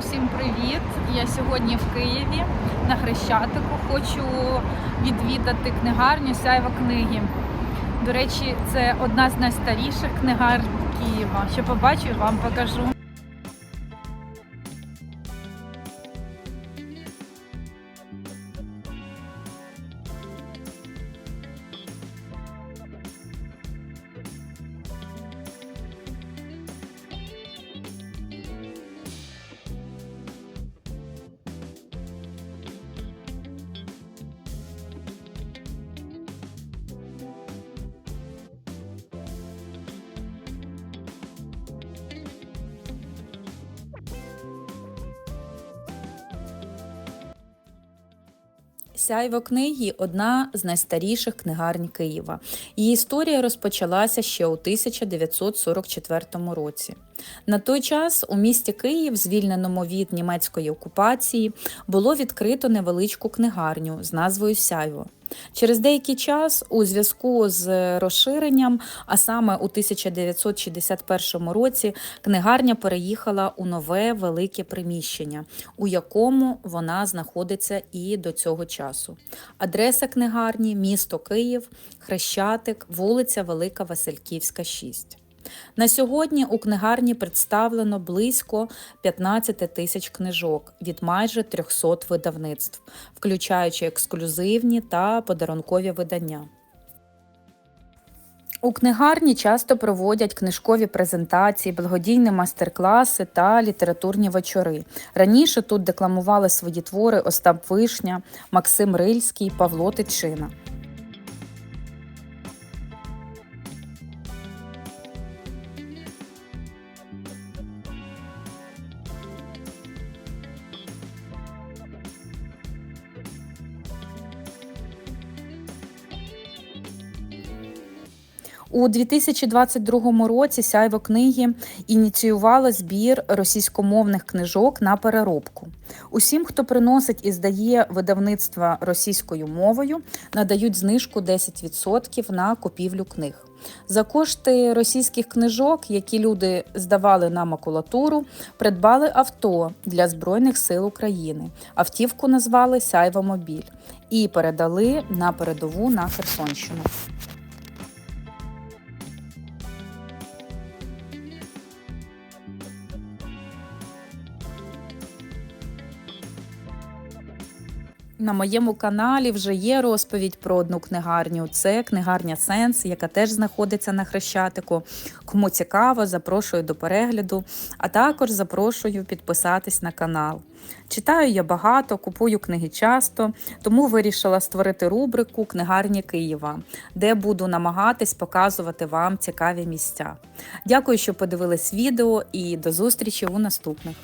Усім привіт! Я сьогодні в Києві на Хрещатику. Хочу відвідати книгарню Сяйва книги. До речі, це одна з найстаріших книгарень Києва. Ще побачу, і вам покажу. Сяйво книги одна з найстаріших книгарень Києва. Її історія розпочалася ще у 1944 році. На той час у місті Київ, звільненому від німецької окупації, було відкрито невеличку книгарню з назвою Сяйво. Через деякий час, у зв'язку з розширенням, а саме у 1961 році, книгарня переїхала у нове велике приміщення, у якому вона знаходиться і до цього часу. Адреса книгарні місто Київ, Хрещатик, вулиця Велика Васильківська, 6. На сьогодні у книгарні представлено близько 15 тисяч книжок від майже 300 видавництв, включаючи ексклюзивні та подарункові видання. У книгарні часто проводять книжкові презентації, благодійні майстер-класи та літературні вечори. Раніше тут декламували свої твори Остап Вишня, Максим Рильський, Павло Тичина. У 2022 році Сяйво книги ініціювало збір російськомовних книжок на переробку. Усім, хто приносить і здає видавництва російською мовою, надають знижку 10% на купівлю книг. За кошти російських книжок, які люди здавали на макулатуру, придбали авто для Збройних сил України. Автівку назвали Сяйвомобіль і передали на передову на Херсонщину. На моєму каналі вже є розповідь про одну книгарню. Це книгарня Сенс, яка теж знаходиться на Хрещатику. Кому цікаво, запрошую до перегляду, а також запрошую підписатись на канал. Читаю я багато, купую книги часто, тому вирішила створити рубрику Книгарні Києва, де буду намагатись показувати вам цікаві місця. Дякую, що подивились відео, і до зустрічі у наступних.